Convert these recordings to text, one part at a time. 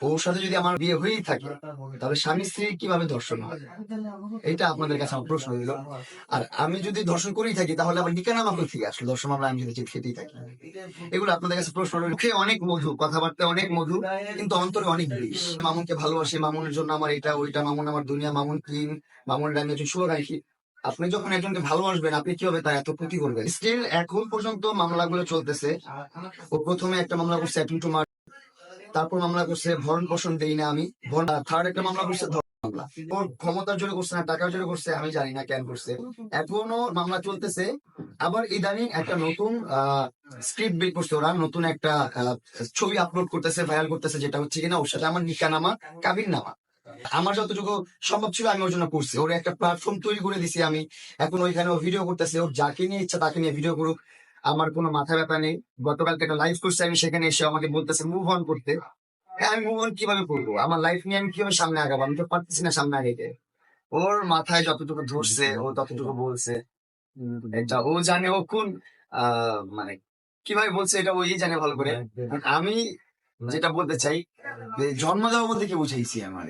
ওর সাথে যদি আমার বিয়ে হয়েই থাকে তাহলে স্বামী স্ত্রী কীভাবে ধর্ষণ হয়? এটা আপনাদের কাছে আমার প্রশ্ন হইল আর আমি যদি ধর্ষণ করেই থাকি তাহলে আমার নিকানামা কই থেকে আসলো? ধর্ষণ মামলা আমি যদি খেতেই থাকি। এগুলো আপনাদের কাছে প্রশ্ন মুখে অনেক মধু কথাবার্তা অনেক মধু কিন্তু অন্তরে অনেক বিষ। মামুনকে ভালোবাসি মামুনের জন্য আমার এটা ওইটা মামুন আমার দুনিয়া মামুন ক্লিন মামুনের আমি একজন সুর রাখি আপনি যখন একজনকে ভালোবাসবেন আপনি কীভাবে তার এত ক্ষতি করবেন? স্টিল এখন পর্যন্ত মামলাগুলো চলতেছে। ও প্রথমে একটা মামলা করছে তারপর মামলা করছে, ভরণ পোষণ দেই না আমি। থার্ড একটা মামলা করছে মামলা। ক্ষমতার জোরে করছে না, টাকার জোরে করছে, আমি জানি না কেন করছে। এখনও মামলা চলতেছে। আবার ইদানিং একটা নতুন স্ক্রিপ্ট বের করছে ওরা, নতুন একটা ছবি আপলোড করতেছে ভাইরাল করতেছে, যেটা হচ্ছে কিনা, ওর সাথে আমার নিকানামা কাবির নামা আমার যতটুকু সম্ভব ছিল, আমি ওর জন্য করছি। ওর একটা প্ল্যাটফর্ম তৈরি করে দিছি আমি। এখন ওইখানে ভিডিও করতেছে, ওর যাকে নিয়ে ইচ্ছা তাকে নিয়ে ভিডিও করুক। আমার কোনো মাথা ব্যথা নেই। গতকালকে একটা লাইভ করছি আমি সেখানে এসে আমাকে বলতেছে মুভ অন করতে। হ্যাঁ আমি মুভ অন কীভাবে করব? আমার লাইফ নিয়ে আমি কীভাবে সামনে আগাবো? আমি তো পারতেছি না সামনে আগাইতে। ওর মাথায় যতটুকু ধরছে ও ততটুকু বলছে। এটা ও জানে ও কোন মানে কীভাবে বলছে এটা ওই জানে ভালো করে। আমি যেটা বলতে চাই জন্ম দেওয়া বলতে কি বুঝাইছি আমার?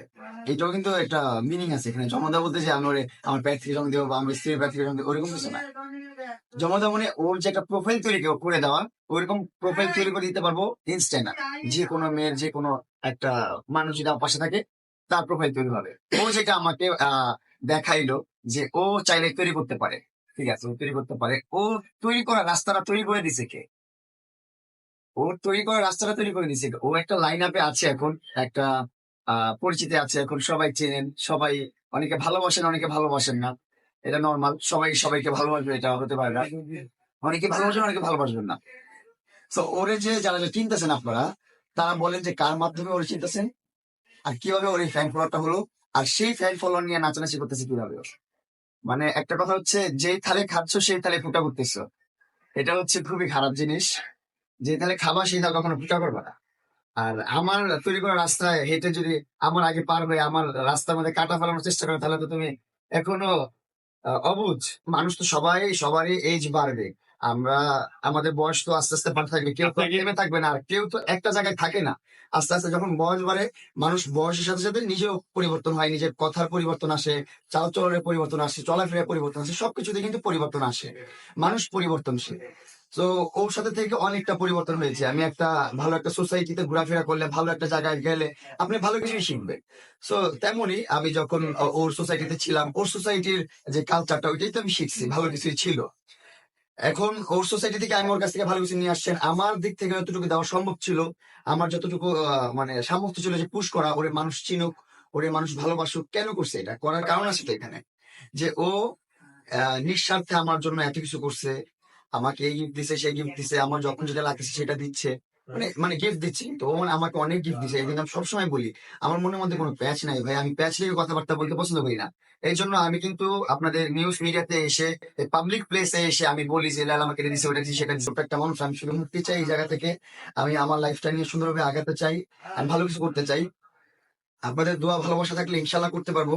এটাও কিন্তু একটা মিনিং আছে। এখানে জন্ম দেওয়া বলতে যে আমি আমার প্যাট থেকে জন্ম দেবো বা আমার স্ত্রীর প্যাট থেকে জন্ম দেবো, ওরকম কিছু না। জমা দেওয়া মানে ওর যে একটা প্রোফাইল তৈরি করে- দেওয়া ওইরকম প্রোফাইল তৈরি করে দিতে পারব ইনস্ট্যান্ট যে কোনো মেয়ের যে কোনো একটা মানুষ যদি পাশে থাকে, তার প্রোফাইল তৈরি হবে। ও যেটা আমাকে দেখাইলো যে ও চাইলে তৈরি করতে পারে। ঠিক আছে, ও তৈরি করতে পারে। ও তৈরি করা, রাস্তাটা তৈরি করে দিছে কে? ও তৈরি করা রাস্তাটা তৈরি করে দিছে ও একটা লাইন আপে আছে এখন, একটা পরিচিতি আছে এখন, সবাই চেনেন, সবাই অনেকে ভালোবাসেন অনেকে ভালোবাসেন না। এটা নর্মাল সবাই, সবাইকে ভালোবাসবে, এটা হতে পারে না। অনেকে ভালোবাসেন, অনেকে ভালোবাসবেন না। তো ওরে যে যারা চিনতেছেন আপনারা, তারা বলেন যে কার মাধ্যমে ওরে চিনতেছেন? আর কীভাবে ওর এই ফ্যান ফলোয়ারটা হলো? আর সেই ফ্যান ফলোয়ার নিয়ে নাচানাচি করতেছে কীভাবে? মানে একটা কথা হচ্ছে, যেই থালে খাচ্ছ, সেই থালে ফুটা করতেছো এটা হচ্ছে খুবই খারাপ জিনিস। যে তাহলে খাবা সেই থালে কখনো ফুটা করবে না। আর আমার তৈরি করা রাস্তায় হেঁটে যদি আমার আগে পার হয়ে আমার রাস্তার মধ্যে কাটা ফেলানোর চেষ্টা করে তাহলে তো তুমি এখনও অবুঝ। মানুষ তো সবাই সবারই এজ বাড়বে। আমরা আমাদের বয়স তো আস্তে আস্তে বাড়তে থাকবে। কেউ তো থেমে থাকবে না আর কেউ তো একটা জায়গায় থাকে না। আস্তে আস্তে যখন বয়স বাড়ে মানুষ বয়সের সাথে সাথে নিজেও পরিবর্তন হয় নিজের কথার পরিবর্তন আসে চাল চলনের পরিবর্তন আসে চলাফেরার পরিবর্তন আসে সবকিছুতে কিন্তু পরিবর্তন আসে। মানুষ পরিবর্তনশীল। তো ওর সাথে থেকে অনেকটা পরিবর্তন হয়েছে। আমি একটা ভালো একটা সোসাইটিতে ঘোরাফেরা করলে, ভালো একটা জায়গায় গেলে আপনি ভালো কিছুই শিখবেন। সো তেমনি আমি যখন ওর সোসাইটিতে ছিলাম, ওর সোসাইটির যে কালচারটা ওইটাই তো আমি শিখছি, ভালো কিছুই ছিল। এখন ওর সোসাইটি থেকে আমি ওর কাছ থেকে ভালো কিছু নিয়ে আসছেন। আমার দিক থেকে যতটুকু দেওয়া সম্ভব ছিল, আমার যতটুকু মানে সামর্থ্য ছিল যে পুশ করা, ওরে মানুষ চিনুক, ওরে মানুষ ভালোবাসুক, কেন করছে এটা? করার কারণ আছে তো এখানে। যে ও নিঃস্বার্থে আমার জন্য এত কিছু করছে আমাকে এই গিফট দিছে সেই গিফট দিছে আমার যখন যেটা লাগছে সেটা দিচ্ছে। মানে মানে গিফট দিচ্ছি তো মানে আমাকে অনেক গিফট দিছে এই জন্য আমি সবসময় বলি আমার মনের মধ্যে কোনো প্যাচ নাই ভাই আমি প্যাচ নিয়ে কথাবার্তা বলতে পছন্দ করি না। এই জন্য আমি কিন্তু আপনাদের নিউজ মিডিয়াতে এসে পাবলিক প্লেসে এসে আমি বলি যে লাল আমাকে দিছে ওটা দিছে সেটা ওটা একটা মানুষ আমি শুধু মুক্তি চাই এই জায়গা থেকে। আমি আমার লাইফটা নিয়ে সুন্দরভাবে আগাতে চাই আমি ভালো কিছু করতে চাই। আপনাদের দোয়া ভালোবাসা থাকলে ইনশাল্লাহ করতে পারব।